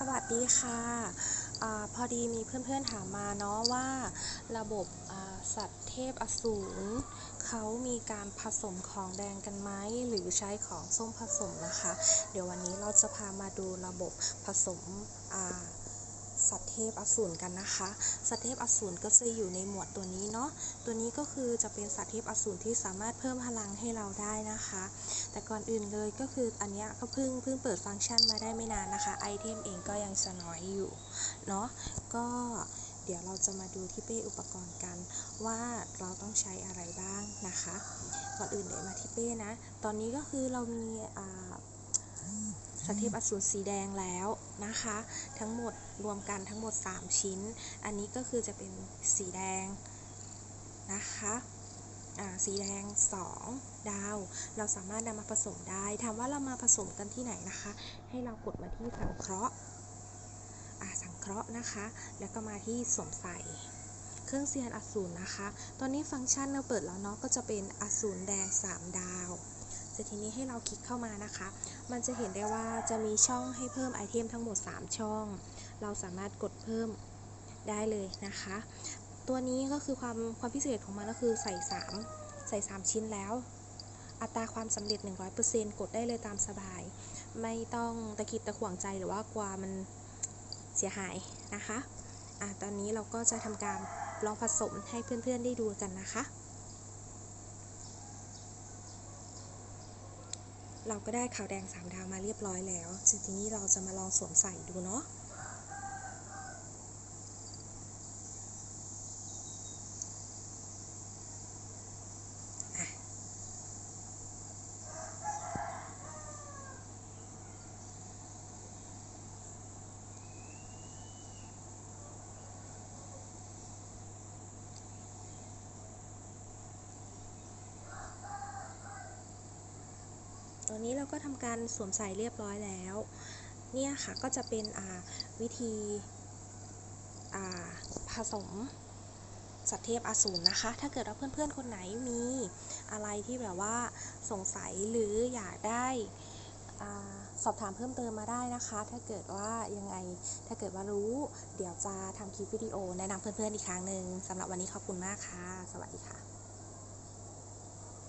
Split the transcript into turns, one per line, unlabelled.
สวัสดีค่ะอพอดีมีเพื่อนๆถามมาเนาะว่าระบบสัตว์เทพอสูรเขามีการผสมของแดงกันไหมหรือใช้ของส้มผสมนะคะ เดี๋ยววันนี้เราจะพามาดูระบบผสม สัตว์เทพอสูรกันนะคะ สัตว์เทพอสูรก็จะอยู่ในหมวดตัวนี้เนาะ ตัวนี้ก็คือจะเป็นสัตว์เทพอสูรที่สามารถเพิ่มพลังให้เราได้นะคะ แต่ก่อนอื่นเลยก็คืออันนี้ก็เพิ่งเพิ่งเปิดฟังก์ชันมาได้ไม่นานนะคะ ไอเทมเองก็ยังจะน้อยอยู่เนาะ ก็เดี๋ยวเราจะมาดูที่เป้อุปกรณ์กันว่าเราต้องใช้อะไรบ้างนะคะ ก่อนอื่นเดี๋ยวมาที่เป้นะ ตอนนี้ก็คือเรามีอ่า สเทพอสูรสีแดงแล้วนะคะ ทั้งหมดรวมกันทั้งหมด 3 ชิ้น อันนี้ก็คือจะเป็นสีแดงนะคะสีแดง 2 ดาว เราสามารถนำมาผสมได้ถามว่าเรามาผสมกันที่ไหนนะคะ ให้เรากดมาที่สังเคราะห์สังเคราะห์นะคะ แล้วก็มาที่สวมใส่เครื่องเซียนอสูรนะคะ ตอนนี้ฟังก์ชันเราเปิดแล้วเนาะก็จะเป็นอสูรแดง 3 ดาว เสร็จทีนี้ให้เราคลิกเข้ามานะคะ มันจะเห็นได้ว่าจะมีช่องให้เพิ่มไอเทมทั้งหมด 3 ช่อง เราสามารถกดเพิ่มได้เลยนะคะ ตัวนี้ก็คือความความพิเศษของมันก็คือใส่ 3 ใส่ 3 ชิ้นแล้ว อัตราความสำเร็จ 100%กดได้เลยตามสบาย ไม่ต้องตะกิดตะขวงใจหรือว่ากลัวมันเสียหายนะคะอะตอนนี้เราก็จะทำการลองผสมให้เพื่อนๆได้ดูกันนะคะ เราก็ได้ขาวแดง 3 ดาวมาเรียบร้อยแล้วทีนี้เราจะมาลองสวมใส่ดูเนาะ ตอนนี้เราก็ทำการสวมใส่เรียบร้อยแล้ว เนี่ยค่ะก็จะเป็นวิธีผสมสัตว์เทพอสูรนะคะ ถ้าเกิดว่าเพื่อนๆ คนไหนมีอะไรที่แบบว่าสงสัยหรืออยากได้อสอบถามเพิ่มเติมมาได้นะคะ ถ้าเกิดว่ายังไง ถ้าเกิดว่ารู้ เดี๋ยวจะทำคลิปวิดีโอแนะนำเพื่อนๆ อีกครั้งหนึ่งสำหรับวันนี้ขอบคุณมากค่ะ สวัสดีค่ะ